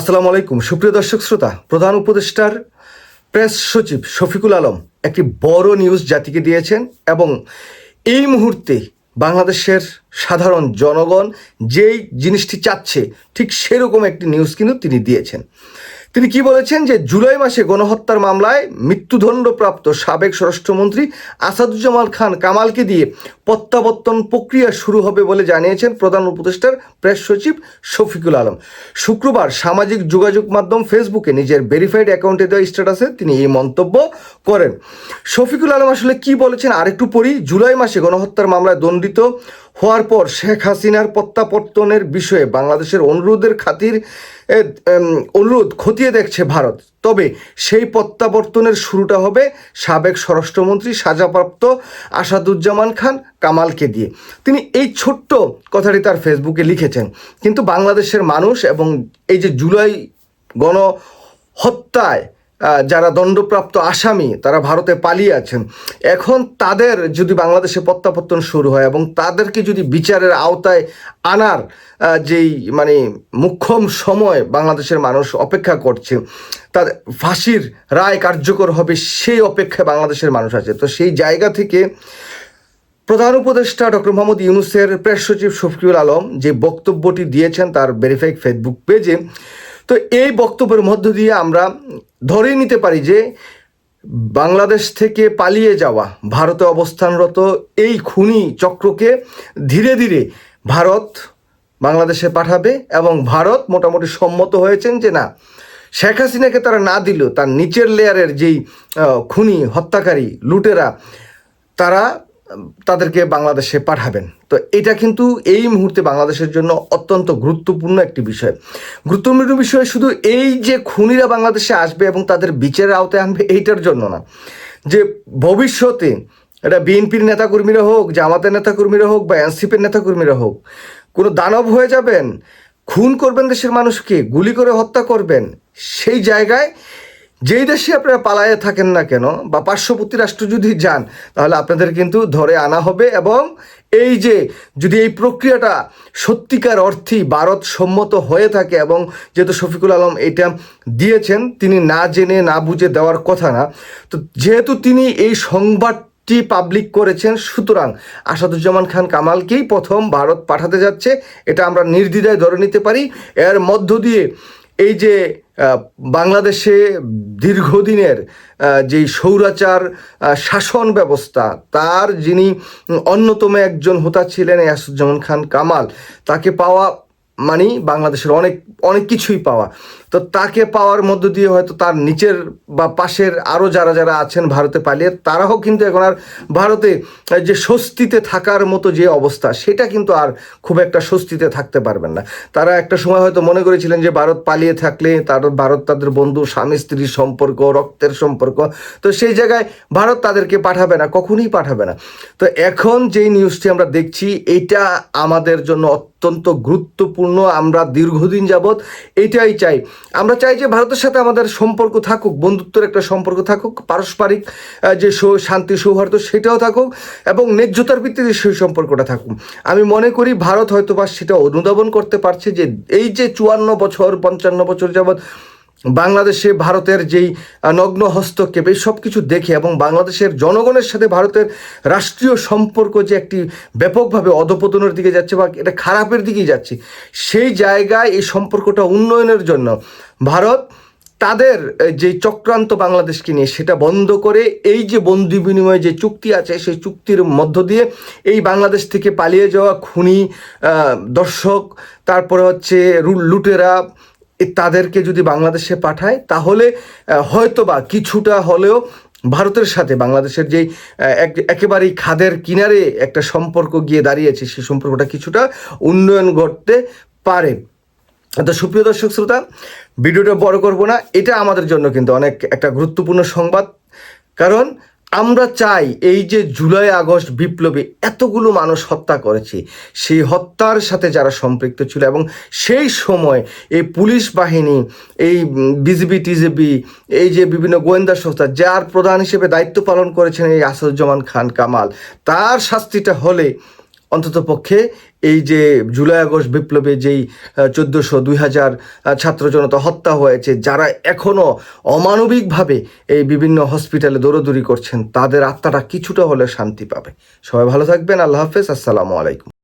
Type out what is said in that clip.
আসসালামু আলাইকুম। সুপ্রিয় দর্শক শ্রোতা, প্রধান উপদেষ্টার প্রেস সচিব শফিকুল আলম একটি বড় নিউজ জাতিকে দিয়েছেন এবং এই মুহূর্তে বাংলাদেশের সাধারণ জনগণ যেই জিনিসটি চাচ্ছে, ঠিক সেরকম একটি নিউজ কিন্তু তিনি দিয়েছেন। তিনি কি বলেছেন যে জুলাই মাসে গণহত্যার মামলায় মৃত্যুদণ্ডপ্রাপ্ত সাবেক স্বরাষ্ট্রমন্ত্রী আসাদুজ্জামান খান কামালকে দিয়ে প্রত্যাবর্তন প্রক্রিয়া শুরু হবে বলে জানিয়েছেন প্রধান উপদেষ্টার প্রেস সচিব শফিকুল আলম। শুক্রবার সামাজিক যোগাযোগ মাধ্যম ফেসবুকে নিজের ভেরিফাইড অ্যাকাউন্টে দেওয়া স্ট্যাটাসে তিনি এই মন্তব্য করেন। শফিকুল আলম আসলে কি বলেছেন আরেকটু পরই জুলাই মাসে গণহত্যার মামলায় দণ্ডিত হওয়ার পর শেখ হাসিনার প্রত্যাবর্তনের বিষয়ে বাংলাদেশের অনুরোধের খাতির অনুরোধ খতিয়ে দেখছে ভারত। তবে সেই প্রত্যাবর্তনের শুরুটা হবে সাবেক স্বরাষ্ট্রমন্ত্রী সাজাপ্রাপ্ত আসাদুজ্জামান খান কামালকে দিয়ে। তিনি এই ছোট্ট কথাটি তার ফেসবুকে লিখেছেন। কিন্তু বাংলাদেশের মানুষ এবং এই যে জুলাই গণ হত্যায় যারা দণ্ডপ্রাপ্ত আসামি, তারা ভারতে পালিয়ে আছেন। এখন তাদের যদি বাংলাদেশে প্রত্যাবর্তন শুরু হয় এবং তাদেরকে যদি বিচারের আওতায় আনার যেই মানে মুখ্যম সময় বাংলাদেশের মানুষ অপেক্ষা করছে তাদের ফাঁসির রায় কার্যকর হবে সেই অপেক্ষায় বাংলাদেশের মানুষ আছে। তো সেই জায়গা থেকে প্রধান উপদেষ্টা ডক্টর মোহাম্মদ ইউনুসের প্রেস সচিব শফিকুল আলম যে বক্তব্যটি দিয়েছেন তার ভেরিফাইড ফেসবুক পেজে তো এই বক্তব্যের মধ্য দিয়ে আমরা ধরে নিতে পারি যে বাংলাদেশ থেকে পালিয়ে যাওয়া ভারতে অবস্থানরত এই খুনি চক্রকে ধীরে ধীরে ভারত বাংলাদেশে পাঠাবে এবং ভারত মোটামুটি সম্মত হয়েছেন যে না, শেখ হাসিনাকে তারা না দিলেও তার নিচের লেয়ারের যেই খুনি, হত্যাকারী, লুটেরা, তারা তাদেরকে বাংলাদেশে পাঠাবেন। তো এটা কিন্তু এই মুহূর্তে বাংলাদেশের জন্য অত্যন্ত গুরুত্বপূর্ণ একটি বিষয়। গুরুত্বপূর্ণ বিষয় শুধু এই যে খুনিরা বাংলাদেশে আসবে এবং তাদের বিচারের আওতায় আনবে, এইটার জন্য না। যে ভবিষ্যতে এটা বিএনপির নেতাকর্মীরা হোক, জামাতের নেতাকর্মীরা হোক বা এনসিপির নেতাকর্মীরা হোক, কোনো দানব হয়ে যাবেন, খুন করবেন দেশের মানুষকে, গুলি করে হত্যা করবেন, সেই জায়গায় যেই দেশে আপনারা পালায়ে থাকেন না কেন বা পার্শ্ববর্তী রাষ্ট্র যদি যান, তাহলে আপনাদের কিন্তু ধরে আনা হবে এবং এই যে যদি এই প্রক্রিয়াটা সত্যিকার অর্থে ভারত সম্মত হয়ে থাকে এবং যেহেতু শফিকুল আলম এটা দিয়েছেন, তিনি না জেনে, না বুঝে দেওয়ার কথা না, তো যেহেতু তিনি এই সংবাদটি পাবলিক করেছেন, সুতরাং আসাদুজ্জামান খান কামালকেই প্রথম ভারত পাঠাতে যাচ্ছে, এটা আমরা নির্দ্বিধায় ধরে নিতে পারি। এর মধ্য দিয়ে এই যে বাংলাদেশে দীর্ঘদিনের যেই সৌরাচার শাসন ব্যবস্থা, তার যিনি অন্যতম একজন হোতা ছিলেন ইয়াসুজ্জামান খান কামাল, তাকে পাওয়া মানেই বাংলাদেশের অনেক অনেক কিছুই পাওয়া। তো তাকে পাওয়ার মধ্য দিয়ে হয়তো তার নিচের বা পাশের আরও যারা যারা আছেন ভারতে পালিয়ে, তারাও কিন্তু এখন আর ভারতে যে স্বস্তিতে থাকার মতো যে অবস্থা, সেটা কিন্তু আর খুব একটা স্বস্তিতে থাকতে পারবেন না। তারা একটা সময় হয়তো মনে করেছিলেন যে ভারত পালিয়ে থাকলে তার, ভারত তাদের বন্ধু, স্বামী, স্ত্রীর সম্পর্ক, রক্তের সম্পর্ক, তো সেই জায়গায় ভারত তাদেরকে পাঠাবে না, কখনই পাঠাবে না। তো এখন যেই নিউজটি আমরা দেখছি, এটা আমাদের জন্য অত্যন্ত গুরুত্বপূর্ণ, আমরা দীর্ঘদিন যাবৎ এটাই চাই। আমরা চাই যে ভারতের সাথে আমাদের সম্পর্ক থাকুক, বন্ধুত্বের একটা সম্পর্ক থাকুক, পারস্পরিক যে শান্তি, সৌহার্দ্য সেটাও থাকুক এবং ন্যায্যতার ভিত্তিতে সেই সম্পর্কটা থাকুক। আমি মনে করি ভারত হয়তো বা সেটা অনুধাবন করতে পারছে যে এই যে চুয়ান্ন বছর, পঞ্চান্ন বছর যাবৎ বাংলাদেশে ভারতের যেই নগ্ন হস্তক্ষেপ, এই সব কিছু দেখে এবং বাংলাদেশের জনগণের সাথে ভারতের রাষ্ট্রীয় সম্পর্ক যে একটি ব্যাপকভাবে অধপতনের দিকে যাচ্ছে বা এটা খারাপের দিকেই যাচ্ছে, সেই জায়গায় এই সম্পর্কটা উন্নয়নের জন্য ভারত তাদের যে চক্রান্ত বাংলাদেশকে নিয়ে সেটা বন্ধ করে এই যে বন্দি বিনিময়ে যে চুক্তি আছে, সেই চুক্তির মধ্য দিয়ে এই বাংলাদেশ থেকে পালিয়ে যাওয়া খুনি দর্শক, তারপরে হচ্ছে লুটেরা তাদেরকে যদি বাংলাদেশে পাঠায়, তাহলে হয়তোবা কিছুটা হলেও ভারতের সাথে, বাংলাদেশের যেই এক- একেবারেই খাদের কিনারে একটা সম্পর্ক গিয়ে দাঁড়িয়েছে, সেই সম্পর্কটা কিছুটা উন্নয়ন ঘটতে পারে। তো সুপ্রিয় দর্শক শ্রোতা, ভিডিওটা বড় করব না, এটা আমাদের জন্য কিন্তু অনেক একটা গুরুত্বপূর্ণ সংবাদ। কারণ আমরা চাই এই যে জুলাই, আগস্ট বিপ্লবে এতগুলো মানুষ হত্যা করেছে, সেই হত্যার সাথে যারা সম্পৃক্ত ছিল এবং সেই সময় এই পুলিশ বাহিনী, এই বিজিবি টিজিবি এই যে বিভিন্ন গোয়েন্দা সংস্থা, যার প্রধান হিসেবে দায়িত্ব পালন করেছেন এই আসাদুজ্জামান খান কামাল, তার শাস্তিটা হলে অন্তত পক্ষে এই যে জুলাই আগস্ট বিপ্লবে যেই চোদ্দোশো দুই হাজার ছাত্র জনতা হত্যা হয়েছে, যারা এখনও অমানবিকভাবে এই বিভিন্ন হসপিটালে দৌড়দৌড়ি করছেন, তাদের আত্মাটা কিছুটা হলে শান্তি পাবে। সবাই ভালো থাকবেন, আল্লাহ হাফেজ, আসসালামু আলাইকুম।